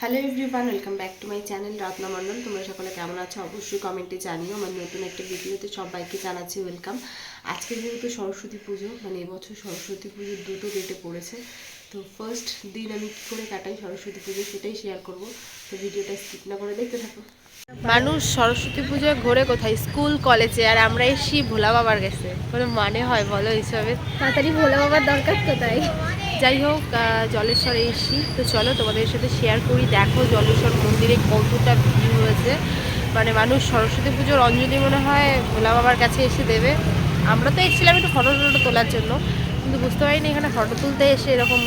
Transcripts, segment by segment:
Hello everyone welcome back to my channel Ratna Mondal তোমরা সকলে কেমন আছো? অবশ্যই কমেন্টে জানিও। আমার নতুন একটা ভিডিওতে সবাইকে জানাচ্ছি ওয়েলকাম আজকে যেহেতু সরস্বতী পুজো মানে এবছর সরস্বতী পুজো দুটো ডেটে পড়েছে। তো ফার্স্ট দিন আমি কী করে কাটাই সরস্বতী পুজো সেটাই শেয়ার করব। তো ভিডিওটা স্কিপ না করে দেখতে থাকো। মানুষ সরস্বতী পুজোয় ঘোরে কোথায়? স্কুল কলেজে আর আমরা এসি ভোলা বাবার গেছে কোনো মানে হয় বলো হিসাবে তাড়াতাড়ি ভোলা বাবার দরকার তো তাই যাই হোক জলেশ্বর এসি তো চলো তোমাদের সাথে শেয়ার করি। দেখো জলেশ্বর মন্দিরে কতটা ভিড় হয়েছে। মানে মানুষ সরস্বতী পুজোর অঞ্জলি মনে হয় ভোলা বাবার কাছে এসে দেবে। আমরা তো এসেছিলাম একটু ফটো টটো তোলার জন্য, কিন্তু বুঝতে পারিনি এখানে ফটো তুলতে এসে এরকম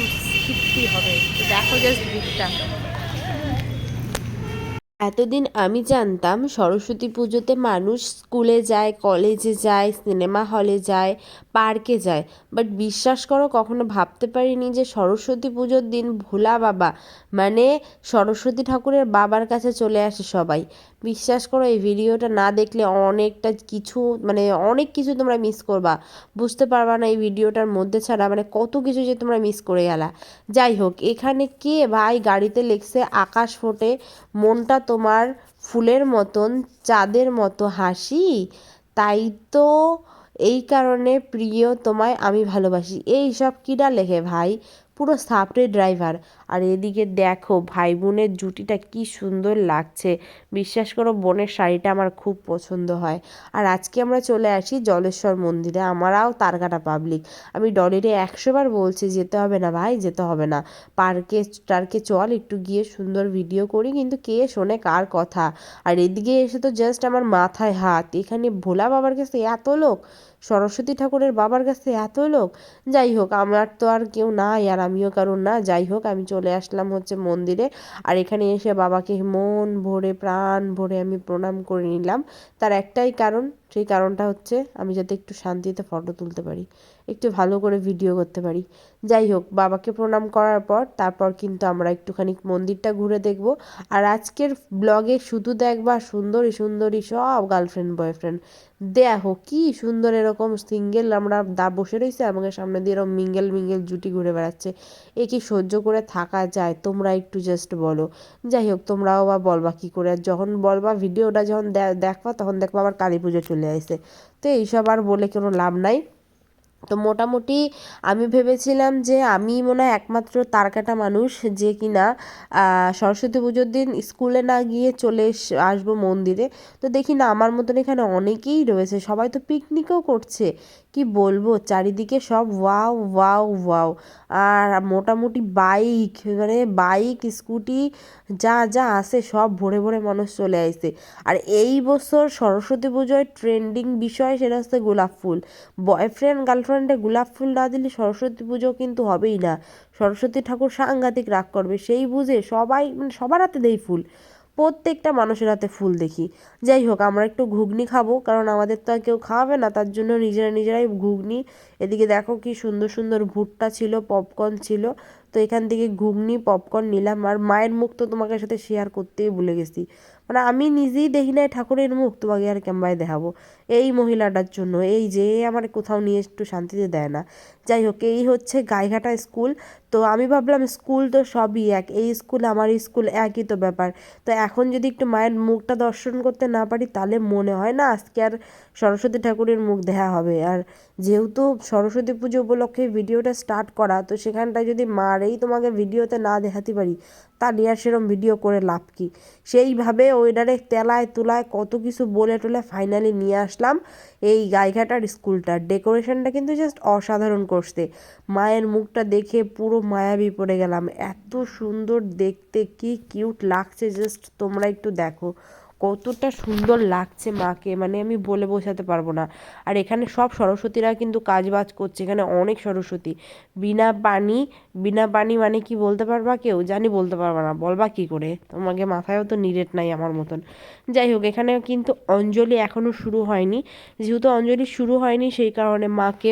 কীর্তি হবে। তো দেখো জাস্ট ভিড়টা। এতদিন আমি জানতাম সরস্বতী পুজোতে মানুষ স্কুলে যায়, কলেজে যায়, সিনেমা হলে যায়, পার্কে যায়। বাট বিশ্বাস করো, কখনো ভাবতে পারিনি যে সরস্বতী পুজোর দিন ভোলা বাবা মানে সরস্বতী ঠাকুরের বাবার কাছে চলে আসে সবাই। বিশ্বাস করো, এই ভিডিওটা না দেখলে অনেকটা কিছু মানে অনেক কিছু তোমরা মিস করবা। বুঝতে পারবা না এই ভিডিওটার মধ্যে ছাড়া মানে কত কিছু যে তোমরা মিস করে গেলা। যাই হোক, এখানে কে ভাই গাড়িতে লেখছে আকাশ ফোটে, মনটা তোমার ফুলের মতন, চাঁদের মতো হাসি? তাই তো এই কারণে প্রিয় তোমায় আমি ভালোবাসি। এই সব কিরা লেখে ভাই? পুরো সাপড়ে ড্রাইভার আর এদিকে দেখো ভাই বোনের জুটিটা কি সুন্দর লাগছে। বিশ্বাস করো, বোনের শাড়িটা আমার খুব পছন্দ হয়। আর আজকে আমরা চলে আসি জলেশ্বর মন্দিরে, আমারাও তারকাটা পাবলিক আমি ডলিরে একশোবার বলছি, যেতে হবে না ভাই, যেতে হবে না। পার্কে, টার্কে চল, একটু গিয়ে সুন্দর ভিডিও করি, কিন্তু কে শোনে কার কথা? আর এদিকে এসে তো জাস্ট আমার মাথায় হাত। এখানে ভোলা বাবার কাছে এত লোক, সরস্বতী ঠাকুরের বাবার কাছে এত লোক। যাই হোক, আমার তো আর কেউ নাই, আর আমিও কারণ না, যাই হোক, আমি চলে আসলাম হচ্ছে মন্দিরে। আর এখানে এসে বাবাকে মন ভরে, প্রাণ ভরে আমি প্রণাম করে নিলাম। তার একটাই কারণ সেই কারণটা হচ্ছে আমি যাতে একটু শান্তিতে ফটো তুলতে পারি, একটু ভালো করে ভিডিও করতে পারি। যাই হোক, বাবাকে প্রণাম করার পর তারপর কিন্তু আমরা একটুখানি মন্দিরটা ঘুরে দেখব। আর আজকের ব্লগে শুধু দেখবা সুন্দরী সুন্দরী সব গার্লফ্রেন্ড বয়ফ্রেন্ড দেখো কি সুন্দর এরকম সিঙ্গেল আমরা দা বসে রয়েছে, আমাকে সামনে দিয়ে এরকম মিঙ্গেল মিঙ্গেল জুটি ঘুরে বেড়াচ্ছে। এ কি সহ্য করে থাকা যায়? তোমরা একটু জাস্ট বলো। যাই হোক, তোমরাও বা বলবা কী করে? যখন বলবা ভিডিওটা যখন দেখবা, তখন দেখবা আবার কালী পুজো চলে আসে তো এইসব আর বলে কোনো লাভ নাই। তো মোটামুটি আমি ভেবেছিলাম যে আমি মনে হয় একমাত্র তারকাটা মানুষ যে কিনা সরস্বতী পুজোর দিন স্কুলে না গিয়ে চলে আসব মন্দিরে। তো দেখি না, আমার মতন এখানে অনেকেই রয়েছে। সবাই তো পিকনিকও করছে। কি বলব? চারিদিকে সব ওয়াও ওয়াও ওয়াও। আর মোটামুটি বাইক মানে বাইক, স্কুটি, যা যা আছে সব ভরে ভরে মানুষ চলে আসে। আর এই বছর সরস্বতী পুজোয় ট্রেন্ডিং বিষয় সেটা হচ্ছে গোলাপ ফুল। বয়ফ্রেন্ড গার্লফ্রেন্ডে গোলাপ ফুল না দিলে সরস্বতী পুজো কিন্তু হবেই না। সরস্বতী ঠাকুর সাংঘাতিক রাগ করবে, সেই বুঝে সবাই মানে সবার হাতে দেই ফুল। প্রত্যেকটা মানুষের হাতে ফুল দেখি। যাই হোক, আমরা একটু ঘুগনি খাব, কারণ আমাদের তো আর কেউ খাওয়াবে না, তার জন্য নিজেরা নিজেরাই ঘুগনি। এদিকে দেখো কি সুন্দর সুন্দর ভুট্টা ছিল পপকর্ন ছিল, তো এখান থেকে ঘুগনি পপকর্ন নিলাম। আর মায়ের মুখ তো তোমাকে সাথে শেয়ার করতেই ভুলে গেছি। মানে আমি নিজেই দেখি নাই ঠাকুরের মুখ, তোমাকে আর ক্যাম্বায় দেখাবো। এই মহিলাটার জন্য, এই যে আমার কোথাও নিয়ে একটু শান্তিতে দেয় না। যাই হোক, এই হচ্ছে গাইঘাটা স্কুল। তো আমি ভাবলাম স্কুল তো সবই এক, এই স্কুল আমার স্কুল একই তো ব্যাপার। তো এখন যদি একটু মায়ের মুখটা দর্শন করতে না পারি, তাহলে মনে হয় না আজকে আর সরস্বতী ঠাকুরের মুখ দেখা হবে। আর যেহেতু সরস্বতী পুজো উপলক্ষে ভিডিওটা স্টার্ট করা, তো সেখানটায় যদি মারেই তোমাকে ভিডিওতে না দেখাতে পারি তাহলে আর সেরকম ভিডিও করে লাভ কি? সেইভাবে ওইটারে তেলায় তুলায় কত কিছু বলে টলে ফাইনালি নিয়ে আসলাম এই গাইঘাটার স্কুলটার। ডেকোরেশনটা কিন্তু জাস্ট অসাধারণ করছে। মায়ের মুখটা দেখে পুরো মায়াবি পড়ে গেলাম। এত সুন্দর দেখতে, কি কিউট লাগছে জাস্ট তোমরা একটু দেখো। কতটা সুন্দর লাগছে মাকে মানে আমি বলে বোঝাতে পারব না। আর এখানে সব সরস্বতীরা কিন্তু কাজ বাজ করছে, এখানে অনেক সরস্বতী। বিনা পানি বিনা পানি মানে কি বলতে পারবা কেউ? জানি বলতে পারবা না, বলবা কি করে? তোমাকে মাথায়ও তো নিরেট নাই আমার মতন। যাই হোক এখানে কিন্তু অঞ্জলি এখনও শুরু হয়নি। যেহেতু অঞ্জলি শুরু হয়নি, সেই কারণে মাকে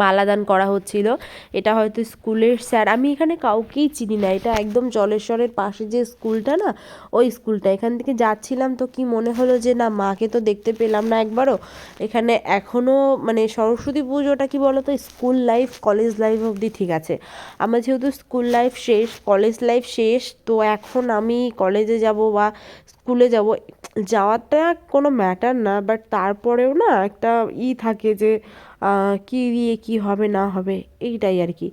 মালাদান করা হচ্ছিল। এটা হয়তো স্কুলের স্যার, আমি এখানে কাউকেই চিনি না। এটা একদম জলেশ্বরের পাশে যে স্কুলটা না, ওই স্কুলটা। এখান থেকে যাচ্ছিলাম তো কি মনে হলো যে, না, মাকে তো দেখতে পেলাম না একবারও। এখানে এখনও মানে সরস্বতী পুজোটা কি বলো তো স্কুল লাইফ, কলেজ লাইফ অবধি ঠিক আছে। আমার যেহেতু স্কুল লাইফ শেষ, কলেজ লাইফ শেষ, তো এখন আমি কলেজে যাব বা স্কুলে যাব, যাওয়াটা কোনো ম্যাটার না বাট তারপরেও না একটা ই থাকে যে কী দিয়ে কী হবে না হবে, এইটাই আর কি।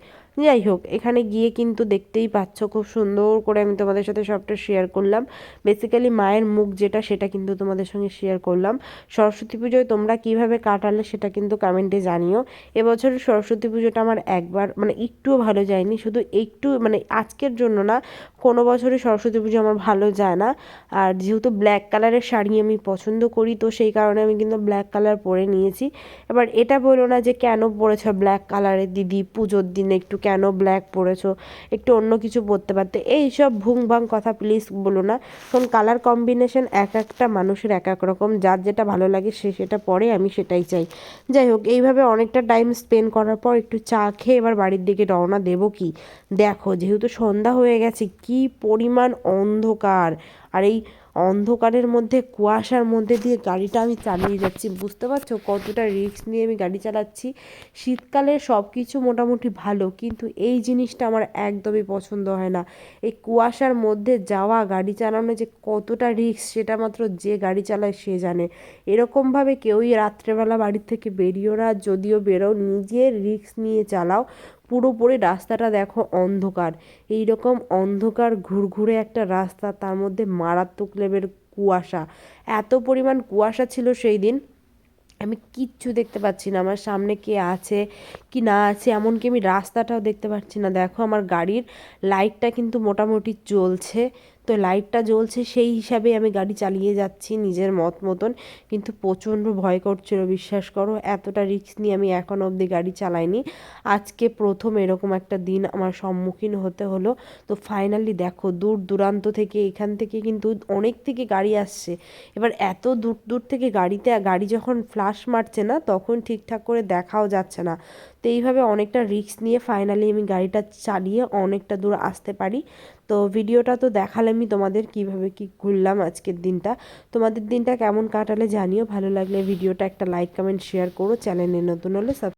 যাই হোক, এখানে গিয়ে কিন্তু দেখতেই পাচ্ছ খুব সুন্দর করে আমি তোমাদের সাথে সবটা শেয়ার করলাম। বেসিক্যালি মায়ের মুখ যেটা, সেটা কিন্তু তোমাদের সঙ্গে শেয়ার করলাম। সরস্বতী পুজোয় তোমরা কীভাবে কাটালে সেটা কিন্তু কমেন্টে জানিও। এবছর সরস্বতী পুজোটা আমার একবার মানে একটুও ভালো যায়নি, শুধু একটু মানে আজকের জন্য না, কোনো বছরই সরস্বতী পুজো আমার ভালো যায় না। আর যেহেতু ব্ল্যাক কালারের শাড়ি আমি পছন্দ করি, তো সেই কারণে আমি কিন্তু ব্ল্যাক কালার পরে নিয়েছি। এবার এটা বলো না যে কেন পরেছ ব্ল্যাক কালারের দিদি পুজোর দিনে একটু কেন ব্ল্যাক পরেছো? একটু অন্য কিছু পরতে পারতে। এই সব ভুং ভাং কথা প্লিজ বলো না। কারণ কালার কম্বিনেশন এক একটা মানুষের এক এক রকম। যার যেটা ভালো লাগে সে সেটা পরে, আমি সেটাই চাই। যাই হোক, এইভাবে অনেকটা টাইম স্পেন্ড করার পর একটু চা খেয়ে এবার বাড়ির দিকে রওনা দেবো কি? দেখো, যেহেতু সন্ধ্যা হয়ে গেছে, কি পরিমাণ অন্ধকার। আর এই অন্ধকারের মধ্যে, কুয়াশার মধ্যে দিয়ে গাড়িটা আমি চালিয়ে যাচ্ছি। বুঝতে পারছ কতটা রিস্ক নিয়ে আমি গাড়ি চালাচ্ছি? শীতকালে সব কিছু মোটামুটি ভালো, কিন্তু এই জিনিসটা আমার একদমই পছন্দ হয় না। এই কুয়াশার মধ্যে যাওয়া, গাড়ি চালানো যে কতটা রিস্ক সেটা মাত্র যে গাড়ি চালায় সে জানে। এরকমভাবে কেউই রাত্রেবেলা বাড়ির থেকে বেরিয়েও না, যদিও বেরো নিজের রিস্ক নিয়ে চালাও। পুরোপুরি রাস্তাটা দেখো অন্ধকার। এই রকম অন্ধকার, ঘুরঘুরে একটা রাস্তা, তার মধ্যে মারাত্মক লেভেল কুয়াশা। এত পরিমাণ কুয়াশা ছিল সেই দিন, আমি কিচ্ছু দেখতে পাচ্ছি না। আমার সামনে কে আছে, কি না আছে, এমনকি আমি রাস্তাটাও দেখতে পাচ্ছি না। দেখো আমার গাড়ির লাইটটা কিন্তু মোটামুটি জ্বলছে। তো লাইটটা জ্বলছে, সেই হিসাবে আমি গাড়ি চালিয়ে যাচ্ছি নিজের মত মতন। কিন্তু প্রচণ্ড ভয় করছিল, বিশ্বাস করো, এতটা রিস্ক নিয়ে আমি এখন অবধি গাড়ি চালাইনি। আজকে প্রথম এরকম একটা দিন আমার সম্মুখীন হতে হলো। তো ফাইনালি দেখো, দূর দূরান্ত থেকে, এখান থেকে কিন্তু অনেক থেকে গাড়ি আসছে। এবার এত দূর দূর থেকে গাড়িতে, গাড়ি যখন ফ্লাশ মারছে না, তখন ঠিকঠাক করে দেখাও যাচ্ছে না। তো এইভাবে অনেকটা রিস্ক নিয়ে ফাইনালি আমি গাড়িটা চালিয়ে অনেকটা দূর আসতে পারি। তো ভিডিওটা তো দেখালামই তোমাদের কীভাবে কি ঘুরলাম আজকের দিনটা। তোমাদের দিনটা কেমন কাটালে জানিও, ভালো লাগলে ভিডিওটা একটা লাইক কমেন্ট শেয়ার করো চ্যানেলে নতুন হলে সাব